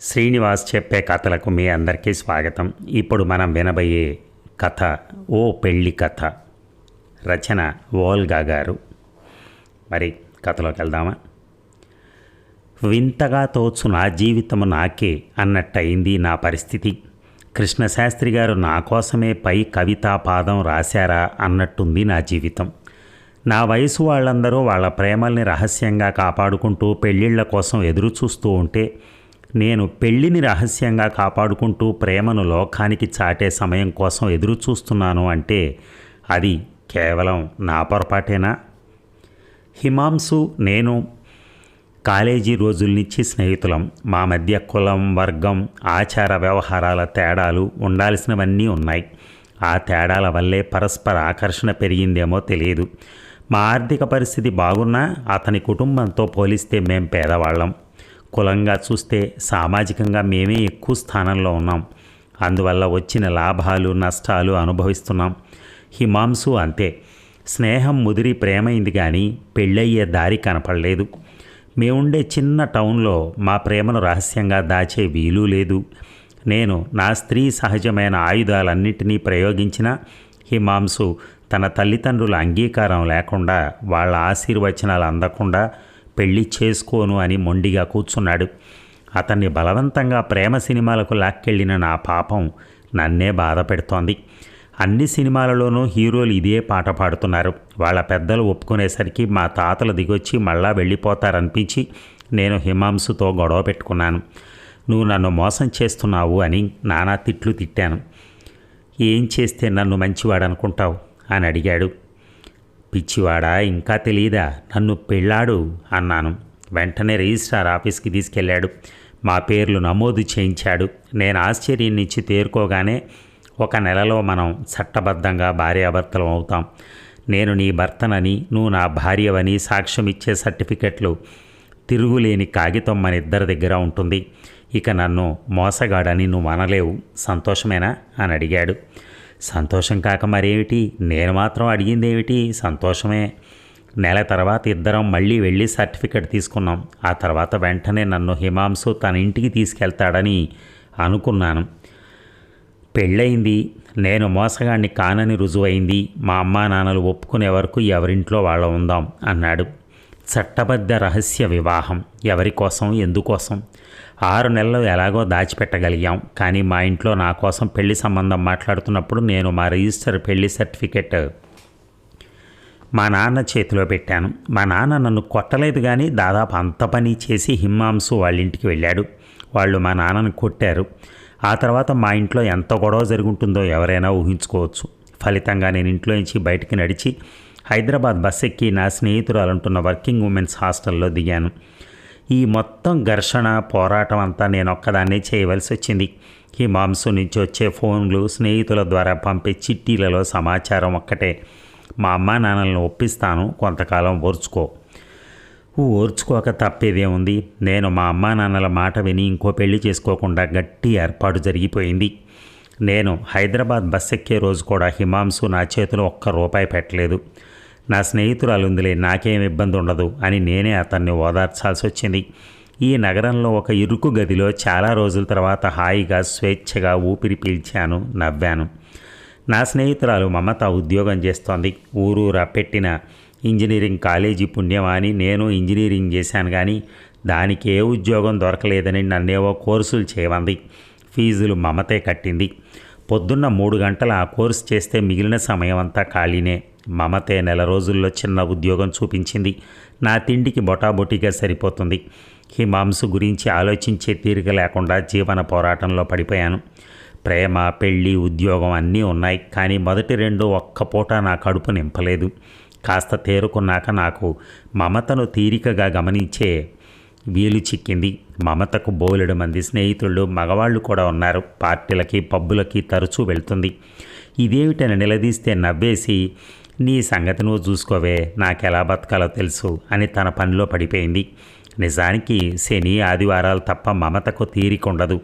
శ్రీనివాస్ చెప్పే కథలకు మీ అందరికీ స్వాగతం. ఇప్పుడు మనం వినబోయే కథ ఓ పెళ్ళి కథ. రచన ఓల్గా గారు. మరి కథలోకి వెళ్దామా? వింతగా తోచు నా జీవితము నాకే అన్నట్టయింది నా పరిస్థితి. కృష్ణశాస్త్రి గారు నా కోసమే పై కవితా పాదం రాశారా అన్నట్టుంది నా జీవితం. నా వయసు వాళ్ళందరూ వాళ్ళ ప్రేమల్ని రహస్యంగా కాపాడుకుంటూ పెళ్ళిళ్ళ కోసం ఎదురు చూస్తూ ఉంటే నేను పెళ్ళిని రహస్యంగా కాపాడుకుంటూ ప్రేమను లోకానికి చాటే సమయం కోసం ఎదురు చూస్తున్నాను అంటే అది కేవలం నా పొరపాటేనా? హిమాంశు నేను కాలేజీ రోజుల నుంచి స్నేహితులం. మా మధ్య కులం వర్గం ఆచార వ్యవహారాల తేడాలు ఉండాల్సినవన్నీ ఉన్నాయి. ఆ తేడాల వల్లే పరస్పర ఆకర్షణ పెరిగిందేమో తెలియదు. మా ఆర్థిక పరిస్థితి బాగున్నా అతని కుటుంబంతో పోలిస్తే మేం పేదవాళ్ళం. కులంగా చూస్తే సామాజికంగా మేమే ఎక్కువ స్థానంలో ఉన్నాం. అందువల్ల వచ్చిన లాభాలు నష్టాలు అనుభవిస్తున్నాం. హిమాంసు అంతే. స్నేహం ముదిరి ప్రేమైంది కానీ పెళ్ళయ్యే దారి కనపడలేదు. మేముండే చిన్న టౌన్లో మా ప్రేమను రహస్యంగా దాచే వీలు లేదు. నేను నా స్త్రీ సహజమైన ఆయుధాలన్నింటినీ ప్రయోగించిన హిమాంసు తన తల్లిదండ్రుల అంగీకారం లేకుండా వాళ్ళ ఆశీర్వచనాలు అందకుండా పెళ్ళి చేసుకోను అని మొండిగా కూర్చున్నాడు. అతన్ని బలవంతంగా ప్రేమ సినిమాలకు లాక్కెళ్ళిన నా పాపం నన్నే బాధ పెడుతోంది. అన్ని సినిమాలలోనూ హీరోలు ఇదే పాట పాడుతున్నారు. వాళ్ళ పెద్దలు ఒప్పుకునేసరికి మా తాతలు దిగొచ్చి మళ్ళా వెళ్ళిపోతారనిపించి నేను హిమాంసుతో గొడవ పెట్టుకున్నాను. నువ్వు నన్ను మోసం చేస్తున్నావు అని నానా తిట్లు తిట్టాను. ఏం చేస్తే నన్ను మంచివాడనుకుంటావు? అని అడిగాడు. పిచ్చివాడా? ఇంకా తెలియదా నన్ను పెళ్ళాడు అన్నాను. వెంటనే రిజిస్ట్రార్ ఆఫీస్కి తీసుకెళ్ళాడు. మా పేర్లు నమోదు చేయించాడు. నేను ఆశ్చర్యం నుంచి తేరుకోగానే ఒక నెలలో మనం చట్టబద్ధంగా భార్యాభర్తలం అవుతాం. నేను నీ భర్తనని నువ్వు నా భార్యవని సాక్ష్యం ఇచ్చే సర్టిఫికెట్లు తిరుగులేని కాగితం మన ఇద్దరి దగ్గర ఉంటుంది. ఇక నన్ను మోసగాడని నువ్వు అనలేవు. సంతోషమేనా? అని అడిగాడు. సంతోషం కాక మరేమిటి? నేను మాత్రం అడిగిందేమిటి? సంతోషమే. నెల తర్వాత ఇద్దరం మళ్ళీ వెళ్ళి సర్టిఫికెట్ తీసుకున్నాం. ఆ తర్వాత వెంటనే నన్ను హిమాంసు తన ఇంటికి తీసుకెళ్తాడని అనుకున్నాను. పెళ్ళయింది. నేను మోసగాడిని కానని రుజువైంది. మా అమ్మా నాన్నలు ఒప్పుకునే వరకు ఎవరింట్లో వాళ్ళ ఉందాం అన్నాడు. చట్టబద్ధ రహస్య వివాహం. ఎవరి కోసం? ఎందుకోసం? ఆరు నెలలు ఎలాగో దాచిపెట్టగలిగాం. కానీ మా ఇంట్లో నా కోసం పెళ్ళి సంబంధం మాట్లాడుతున్నప్పుడు నేను మా రిజిస్టర్ పెళ్ళి సర్టిఫికెట్ మా నాన్న చేతిలో పెట్టాను. మా నాన్న నన్ను కొట్టలేదు కానీ దాదాపు అంత పని చేసి హిమ్మాంసు వాళ్ళ ఇంటికి వెళ్ళాడు. వాళ్ళు మా నాన్నను కొట్టారు. ఆ తర్వాత మా ఇంట్లో ఎంత గొడవ జరుగుంటుందో ఎవరైనా ఊహించుకోవచ్చు. ఫలితంగా నేను ఇంట్లో నుంచి బయటికి నడిచి హైదరాబాద్ బస్ ఎక్కి నా స్నేహితురాలు అంటున్న వర్కింగ్ ఉమెన్స్ హాస్టల్లో దిగాను. ఈ మొత్తం ఘర్షణ పోరాటం అంతా నేను ఒక్కదాన్నే చేయవలసి వచ్చింది. ఈ మాంసం నుంచి వచ్చే ఫోన్లు స్నేహితుల ద్వారా పంపే చిట్టీలలో సమాచారం ఒక్కటే. మా అమ్మా నాన్నలను ఒప్పిస్తాను కొంతకాలం ఓర్చుకో. ఓర్చుకోక తప్పేదే ఉంది నేను మా అమ్మా నాన్నల మాట విని ఇంకో పెళ్ళి చేసుకోకుండా గట్టి ఏర్పాటు జరిగిపోయింది. నేను హైదరాబాద్ బస్ ఎక్కే రోజు కూడా హిమాంసు నా చేతిలో ఒక్క రూపాయి పెట్టలేదు. నా స్నేహితురాలు ఉందిలే నాకేం ఇబ్బంది ఉండదు అని నేనే అతన్ని ఓదార్చాల్సి వచ్చింది ఈ నగరంలో ఒక ఇరుకు గదిలో చాలా రోజుల తర్వాత హాయిగా స్వేచ్ఛగా ఊపిరి పీల్చాను నవ్వాను. నా స్నేహితురాలు మమత ఉద్యోగం చేస్తోంది. ఊరూరా పెట్టిన ఇంజనీరింగ్ కాలేజీ పుణ్యమా అని నేను ఇంజనీరింగ్ చేశాను కానీ దానికి ఏ ఉద్యోగం దొరకలేదని నన్నేవో కోర్సులు చేయమంది. ఫీజులు మమతే కట్టింది. పొద్దున్న మూడు గంటల ఆ కోర్సు చేస్తే మిగిలిన సమయం అంతా ఖాళీనే. మమతే నెల రోజుల్లో చిన్న ఉద్యోగం చూపించింది. నా తిండికి బొటాబొటిగా సరిపోతుంది. హిమాంసు గురించి ఆలోచించే తీరిక లేకుండా జీవన పోరాటంలో పడిపోయాను. ప్రేమ పెళ్ళి ఉద్యోగం అన్నీ ఉన్నాయి. కానీ మొదటి రెండు ఒక్క పూట నా కడుపు నింపలేదు. కాస్త తేరుకున్నాక నాకు మమతను తీరికగా గమనించే వీలు చిక్కింది. మమతకు బోలెడు మంది స్నేహితులు మగవాళ్ళు కూడా ఉన్నారు. పార్టీలకి పబ్బులకి తరచూ వెళ్తుంది. ఇదేమిటని నిలదీస్తే నవ్వేసి నీ సంగతి నువ్వు చూసుకోవే నాకెలా బతకాలో తెలుసు అని తన పనిలో పడిపోయింది. నిజానికి శని ఆదివారాలు తప్ప మమతకు తీరికుండదు.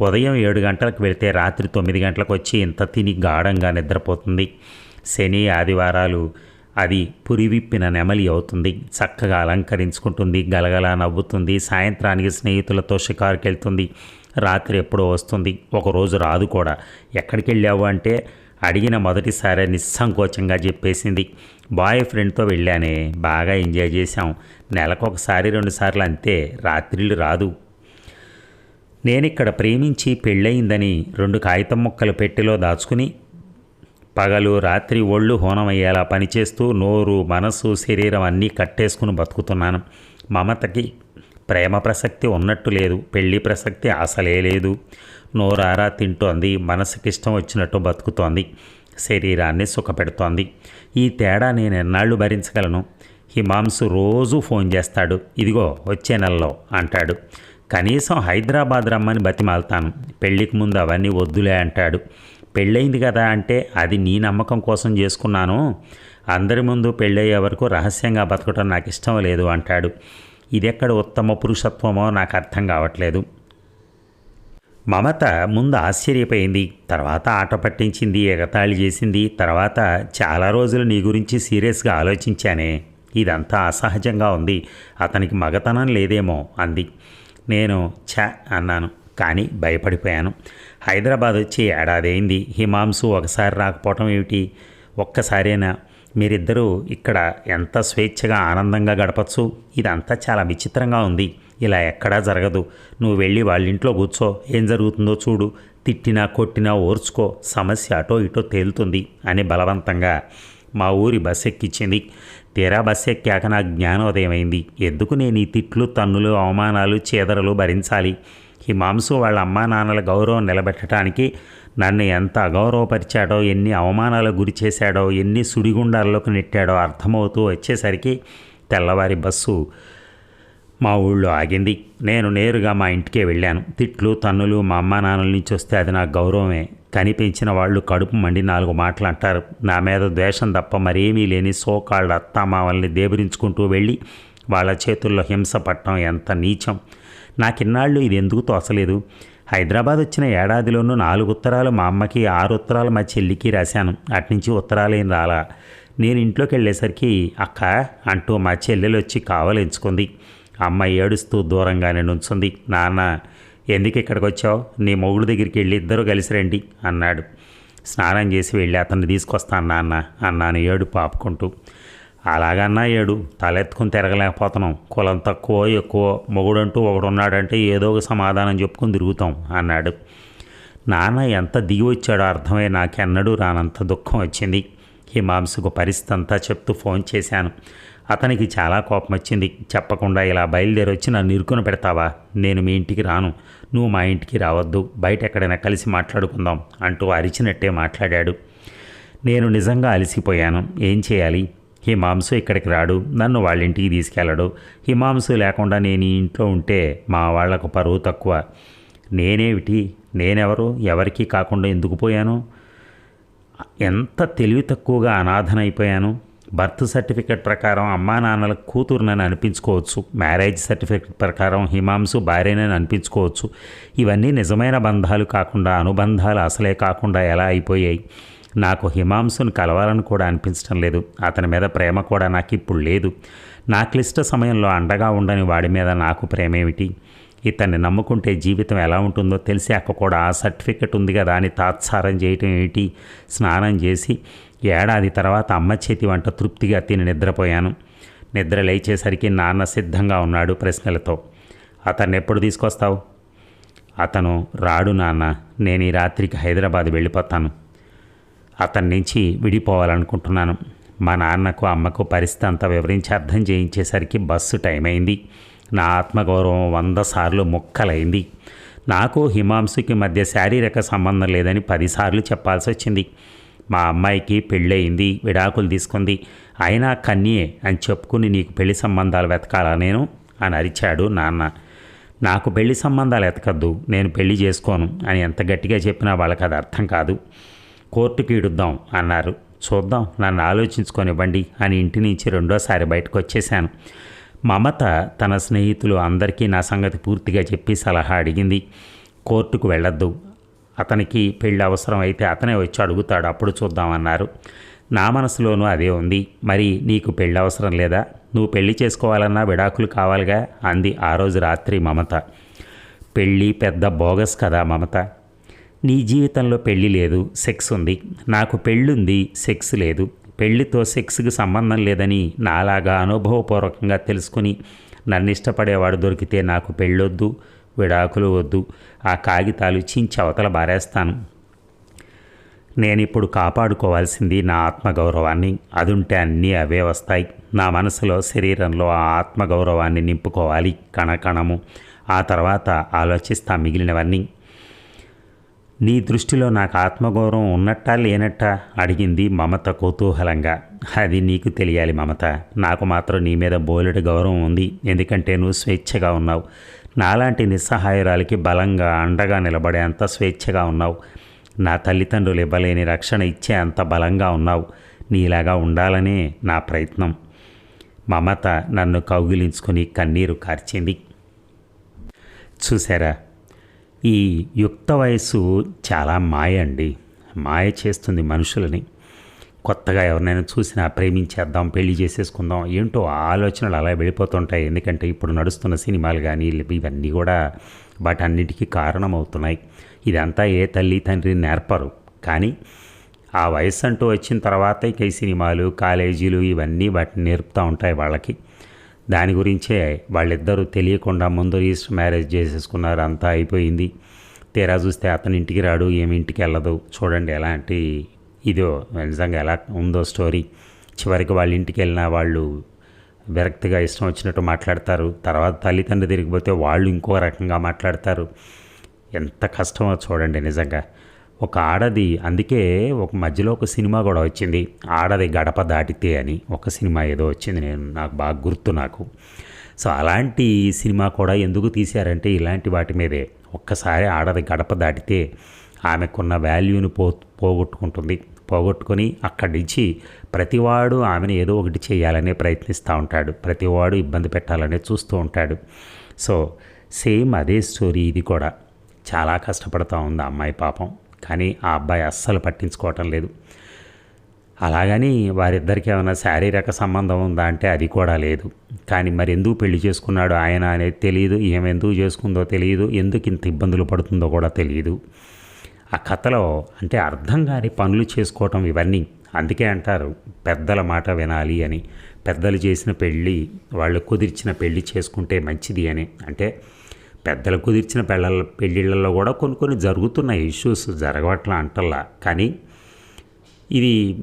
ఉదయం ఏడు గంటలకు వెళితే రాత్రి తొమ్మిది గంటలకు వచ్చి ఇంత తిని గాఢంగా నిద్రపోతుంది. శని ఆదివారాలు అది పురివిప్పిన నెమలి అవుతుంది. చక్కగా అలంకరించుకుంటుంది. గలగల నవ్వుతుంది. సాయంత్రానికి స్నేహితులతో షికారుకి వెళ్తుంది రాత్రి ఎప్పుడో వస్తుంది. ఒకరోజు రాదు కూడా. ఎక్కడికి వెళ్ళావు అంటే అడిగిన మొదటిసారి నిస్సంకోచంగా చెప్పేసింది. బాయ్ ఫ్రెండ్తో వెళ్ళానే. బాగా ఎంజాయ్ చేశాం. నెలకు ఒకసారి రెండుసార్లు అంతే. రాత్రిళ్ళు రాదు. నేనిక్కడ ప్రేమించి పెళ్ళయిందని రెండు కాగితం ముక్కలు పెట్టెలో దాచుకుని పగలు రాత్రి ఒళ్ళు హోనమయ్యేలా పనిచేస్తూ నోరు మనసు శరీరం అన్నీ కట్టేసుకుని బతుకుతున్నాను. మమతకి ప్రేమ ప్రసక్తి ఉన్నట్టు లేదు. పెళ్ళి ప్రసక్తి అసలే లేదు. నోరారా తింటోంది. మనసుకి ఇష్టం వచ్చినట్టు బతుకుతోంది. శరీరాన్ని సుఖపెడుతోంది. ఈ తేడా నేను ఎన్నాళ్ళు భరించగలను? హిమాంసు రోజు ఫోన్ చేస్తాడు. ఇదిగో వచ్చే నెలలో అంటాడు. కనీసం హైదరాబాద్ రమ్మని బతిమాలుతాను. పెళ్ళికి ముందు అవన్నీ వద్దులే అంటాడు. పెళ్ళయింది కదా అంటే అది నీ నమ్మకం కోసం చేసుకున్నాను. అందరి ముందు పెళ్ళయ్యే వరకు రహస్యంగా బతకటం నాకు ఇష్టం లేదు అంటాడు. ఇదెక్కడ ఉత్తమ పురుషత్వమో నాకు అర్థం కావట్లేదు. మమత ముందు ఆశ్చర్యపోయింది. తర్వాత ఆట పట్టించింది ఎగతాళి చేసింది. తర్వాత చాలా రోజులు నీ గురించి సీరియస్గా ఆలోచించానే. ఇదంతా అసహజంగా ఉంది. అతనికి మగతనం లేదేమో అంది. నేను ఛ అన్నాను. కానీ భయపడిపోయాను. హైదరాబాద్ వచ్చి ఏడాది అయింది ఒకసారి రాకపోవటం ఏమిటి? ఒక్కసారేనా? మీరిద్దరూ ఇక్కడ ఎంత స్వేచ్ఛగా ఆనందంగా గడపచ్చు? ఇదంతా చాలా విచిత్రంగా ఉంది. ఇలా ఎక్కడా జరగదు. నువ్వు వెళ్ళి వాళ్ళ ఇంట్లో కూర్చో. ఏం జరుగుతుందో చూడు. తిట్టినా కొట్టినా ఓర్చుకో. సమస్య అటో ఇటో తేలుతుంది అని బలవంతంగా మా ఊరి బస్ ఎక్కించింది తీరా బస్ ఎక్కాక నా జ్ఞానోదయమైంది. ఎందుకు నేను ఈ తిట్లు తన్నులు అవమానాలు చీదరలు భరించాలి? ఈ మాంసు వాళ్ళ అమ్మా నాన్నల గౌరవం నిలబెట్టడానికి నన్ను ఎంత అగౌరవపరిచాడో ఎన్ని అవమానాలకు గురి చేశాడో ఎన్ని సుడిగుండాల్లోకి నెట్టాడో అర్థమవుతూ వచ్చేసరికి తెల్లవారి బస్సు మా ఊళ్ళో ఆగింది. నేను నేరుగా మా ఇంటికే వెళ్ళాను. తిట్లు తన్నులు మా అమ్మా నాన్నల నుంచి వస్తే అది నాకు గౌరవమే. కనిపించిన వాళ్ళు కడుపు మండి నాలుగు మాటలు అంటారు. నా మీద ద్వేషం తప్ప మరేమీ లేని సోకాళ్ళ అత్తామావల్ని దేబరించుకుంటూ వెళ్ళి వాళ్ళ చేతుల్లో హింస పట్టడం ఎంత నీచం. నాకిన్నాళ్ళు ఇది ఎందుకు తోసలేదు. హైదరాబాద్ వచ్చిన ఏడాదిలోనూ నాలుగు ఉత్తరాలు మా అమ్మకి ఆరు ఉత్తరాలు మా చెల్లికి రాశాను. అట్నుంచి ఉత్తరాలేం రాలా. నేను ఇంట్లోకి వెళ్ళేసరికి అక్క అంటూ మా చెల్లెలు వచ్చి కావలించుకుంది అమ్మ ఏడుస్తూ దూరంగానే నుంచుంది. నాన్న ఎందుకు ఇక్కడికి వచ్చావు నీ మొగుడు దగ్గరికి వెళ్ళి ఇద్దరు కలిసి రండి అన్నాడు. స్నానం చేసి వెళ్ళి అతన్ని తీసుకొస్తాను నాన్న అన్నాను ఏడు పాపుకుంటూ అలాగన్నా ఏడు. తలెత్తుకుని తిరగలేకపోతున్నాం. కులం తక్కువ ఎక్కువ. మొగుడంటూ ఒకడున్నాడంటే ఏదో ఒక సమాధానం చెప్పుకొని తిరుగుతాం అన్నాడు. నాన్న ఎంత దిగి వచ్చాడో అర్థమై నాకెన్నడూ రానంత దుఃఖం వచ్చింది. హిమాంశకు పరిస్థితి అంతా చెప్తూ ఫోన్ చేశాను. అతనికి చాలా కోపం వచ్చింది. చెప్పకుండా ఇలా బయలుదేరి వచ్చి నన్ను ఇరుకుని పెడతావా? నేను మీ ఇంటికి రాను. నువ్వు మా ఇంటికి రావద్దు. బయట ఎక్కడైనా కలిసి మాట్లాడుకుందాం అంటూ అరిచినట్టే మాట్లాడాడు. నేను నిజంగా అలసిపోయాను. ఏం చేయాలి? హిమాంసు ఇక్కడికి రాడు నన్ను వాళ్ళ ఇంటికి తీసుకెళ్ళడు హిమాంసు లేకుండా నేను ఇంట్లో ఉంటే మా వాళ్ళకు పరువు తక్కువ. నేనేమిటి? నేనెవరు? ఎవరికీ కాకుండా ఎందుకు పోయాను? ఎంత తెలివి తక్కువగా అనాథనైపోయాను బర్త్ సర్టిఫికేట్ ప్రకారం అమ్మా నాన్నల కూతురునని అనిపించుకోవచ్చు. మ్యారేజ్ సర్టిఫికేట్ ప్రకారం హిమాంసు భార్యనని అనిపించుకోవచ్చు. ఇవన్నీ నిజమైన బంధాలు కాకుండా అనుబంధాలు అసలే కాకుండా ఎలా అయిపోయాయి? నాకు హిమాంసును కలవాలని కూడా అనిపించడం లేదు. అతని మీద ప్రేమ కూడా నాకు ఇప్పుడు లేదు. నా క్లిష్ట సమయంలో అండగా ఉండని వాడి మీద నాకు ప్రేమేమిటి? ఇతన్ని నమ్ముకుంటే జీవితం ఎలా ఉంటుందో తెలిసి అక్క కూడా ఆ సర్టిఫికెట్ ఉంది కదా అని తాత్సారం చేయటం ఏమిటి? స్నానం చేసి ఏడాది తర్వాత అమ్మ చేతి వంట తృప్తిగా తిని నిద్రపోయాను. నిద్ర లేచేసరికి నాన్న సిద్ధంగా ఉన్నాడు ప్రశ్నలతో. అతన్ని ఎప్పుడు తీసుకొస్తావు? అతను రాడు నాన్న. నేను ఈ రాత్రికి హైదరాబాద్ వెళ్ళిపోతాను. అతని నుంచి విడిపోవాలనుకుంటున్నాను. మా నాన్నకు అమ్మకు పరిస్థితి అంతా వివరించి అర్థం చేయించేసరికి బస్సు టైం అయింది నా ఆత్మగౌరవం వంద సార్లు ముక్కలైంది. నాకు హిమాంసుకి మధ్య శారీరక సంబంధం లేదని పదిసార్లు చెప్పాల్సి వచ్చింది మా అమ్మాయికి పెళ్ళయింది విడాకులు తీసుకుంది. అయినా కన్యే అని చెప్పుకుని నీకు పెళ్ళి సంబంధాలు వెతకాలా నేను? అని అరిచాడు నాన్న. నాకు పెళ్ళి సంబంధాలు ఎతకద్దు నేను పెళ్ళి చేసుకోను అని ఎంత గట్టిగా చెప్పినా వాళ్ళకి అది అర్థం కాదు. కోర్టుకి ఇడుద్దాం అన్నారు. చూద్దాం నన్ను ఆలోచించుకొనివ్వండి అని ఇంటి నుంచి రెండోసారి బయటకు వచ్చేశాను మమత తన స్నేహితులు అందరికీ నా సంగతి పూర్తిగా చెప్పి సలహా అడిగింది. కోర్టుకు వెళ్ళొద్దు. అతనికి పెళ్ళి అవసరం అయితే అతనే వచ్చి అడుగుతాడు. అప్పుడు చూద్దామన్నారు నా మనసులోనూ అదే ఉంది. మరి నీకు పెళ్ళి అవసరం లేదా? నువ్వు పెళ్ళి చేసుకోవాలన్నా విడాకులు కావాలిగా అంది ఆ రోజు రాత్రి మమత. పెళ్ళి పెద్ద బోగస్ కదా మమత. నీ జీవితంలో పెళ్ళి లేదు సెక్స్ ఉంది. నాకు పెళ్ళుంది సెక్స్ లేదు. పెళ్ళితో సెక్స్కి సంబంధం లేదని నాలాగా అనుభవపూర్వకంగా తెలుసుకుని నన్ను ఇష్టపడేవాడు దొరికితే నాకు పెళ్ళొద్దు విడాకులు వద్దు. ఆ కాగితాలు చించి అవతల బారేస్తాను. నేను ఇప్పుడు కాపాడుకోవాల్సింది నా ఆత్మగౌరవాన్ని. అదుంటే అన్నీ అవే వస్తాయి. నా మనసులో శరీరంలో ఆ ఆత్మగౌరవాన్ని నింపుకోవాలి కణకణము. ఆ తర్వాత ఆలోచిస్తా మిగిలినవన్నీ. నీ దృష్టిలో నాకు ఆత్మగౌరవం ఉన్నట్టా లేనట్టా? అడిగింది మమత కుతూహలంగా. అది నీకు తెలియాలి మమత. నాకు మాత్రం నీ మీద బోలెడు గౌరవం ఉంది. ఎందుకంటే నువ్వు స్వేచ్ఛగా ఉన్నావు. నాలాంటి నిస్సహాయురాలికి బలంగా అండగా నిలబడే అంత స్వేచ్ఛగా ఉన్నావు. నా తల్లిదండ్రులు ఇవ్వలేని రక్షణ ఇచ్చే అంత బలంగా ఉన్నావు. నీలాగా ఉండాలనే నా ప్రయత్నం. మమత నన్ను కౌగిలించుకొని కన్నీరు కార్చింది. చూసారా ఈ యుక్త వయస్సు చాలా మాయ అండి. మాయ చేస్తుంది మనుషులని. కొత్తగా ఎవరినైనా చూసినా ప్రేమించేద్దాం పెళ్ళి చేసేసుకుందాం ఏంటో ఆలోచనలు అలా వెళ్ళిపోతుంటాయి. ఎందుకంటే ఇప్పుడు నడుస్తున్న సినిమాలు కానీ ఇవన్నీ కూడా వాటన్నిటికీ కారణమవుతున్నాయి. ఇదంతా ఏ తల్లి తండ్రి నేర్పరు. కానీ ఆ వయస్సు అంటూ వచ్చిన తర్వాత ఇక ఈ సినిమాలు కాలేజీలు ఇవన్నీ వాటిని నేర్పుతూ ఉంటాయి వాళ్ళకి. దాని గురించే వాళ్ళిద్దరూ తెలియకుండా ముందు రిజిస్టర్ మ్యారేజ్ చేసేసుకున్నారు. అంతా అయిపోయింది. తీరా చూస్తే అతని ఇంటికి రాడు ఏమి ఇంటికి వెళ్ళదు. చూడండి ఎలాంటి ఇదో నిజంగా ఎలా ఉందో స్టోరీ. చివరికి వాళ్ళ ఇంటికి వెళ్ళిన వాళ్ళు విరక్తిగా ఇష్టం వచ్చినట్టు మాట్లాడతారు. తర్వాత తల్లిదండ్రులు తిరిగిపోతే వాళ్ళు ఇంకో రకంగా మాట్లాడతారు. ఎంత కష్టమో చూడండి నిజంగా. ఒక ఆడది అందుకే ఒక మధ్యలో ఒక సినిమా కూడా వచ్చింది. ఆడది గడప దాటితే అని ఒక సినిమా ఏదో వచ్చింది నేను నాకు బాగా గుర్తు నాకు. సో అలాంటి సినిమా కూడా ఎందుకు తీశారంటే ఇలాంటి వాటి మీదే. ఒక్కసారి ఆడది గడప దాటితే ఆమెకున్న వాల్యూని పో పోగొట్టుకుంటుంది. పోగొట్టుకొని అక్కడి నుంచి ప్రతివాడు ఆమెను ఏదో ఒకటి చేయాలనే ప్రయత్నిస్తూ ఉంటాడు. ప్రతివాడు ఇబ్బంది పెట్టాలనే చూస్తూ ఉంటాడు. సో సేమ్ అదే స్టోరీ ఇది కూడా. చాలా కష్టపడుతూ ఉంది అమ్మాయి పాపం. కానీ ఆ అబ్బాయి అస్సలు పట్టించుకోవటం లేదు. అలాగని వారిద్దరికి ఏమైనా శారీరక సంబంధం ఉందా అంటే అది కూడా లేదు. కానీ మరి ఎందుకు పెళ్ళి చేసుకున్నాడు ఆయన అనేది తెలియదు ఏం ఎందుకు చేసుకుందో తెలియదు ఎందుకు ఇంత ఇబ్బందులు పడుతుందో కూడా తెలియదు ఆ కథలో అంటే అర్థం కాని పనులు చేసుకోవటం ఇవన్నీ. అందుకే అంటారు పెద్దల మాట వినాలి అని. పెద్దలు చేసిన పెళ్ళి వాళ్ళు కుదిర్చిన పెళ్ళి చేసుకుంటే మంచిది అని. అంటే పెద్దలు కుదిర్చిన పెళ్ళ పెళ్ళిళ్ళల్లో కూడా కొన్ని కొన్ని జరుగుతున్నాయి ఇష్యూస్ జరగవట్లా అంటల్లా. కానీ ఇది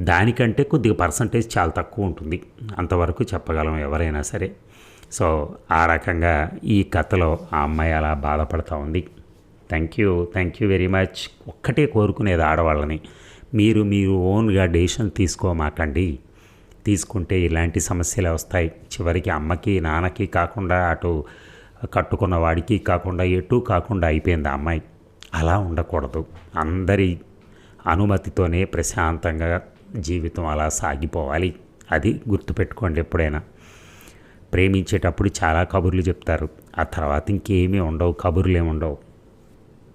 దానికంటే కొద్దిగా పర్సంటేజ్ చాలా తక్కువ ఉంటుంది. అంతవరకు చెప్పగలం ఎవరైనా సరే. సో ఆ రకంగా ఈ కథలో ఆ అమ్మాయి అలా బాధపడుతూ ఉంది. Thank you thank you very much. ఒక్కటే కోరుకునేది ఆడవాళ్ళని. మీరు మీరు ఓన్గా డెసిషన్ తీసుకోమాకండి. తీసుకుంటే ఇలాంటి సమస్యలు వస్తాయి. చివరికి అమ్మకి నాన్నకి కాకుండా అటు కట్టుకున్న వాడికి కాకుండా ఎటు కాకుండా అయిపోయింది ఆ అమ్మాయి. అలా ఉండకూడదు. అందరి అనుమతితోనే ప్రశాంతంగా జీవితం అలా సాగిపోవాలి. అది గుర్తుపెట్టుకోండి ఎప్పుడైనా. ప్రేమించేటప్పుడు చాలా కబుర్లు చెప్తారు. ఆ తర్వాత ఇంకేమీ ఉండవు కబుర్లు ఏమి ఉండవు.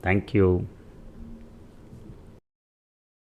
Thank you.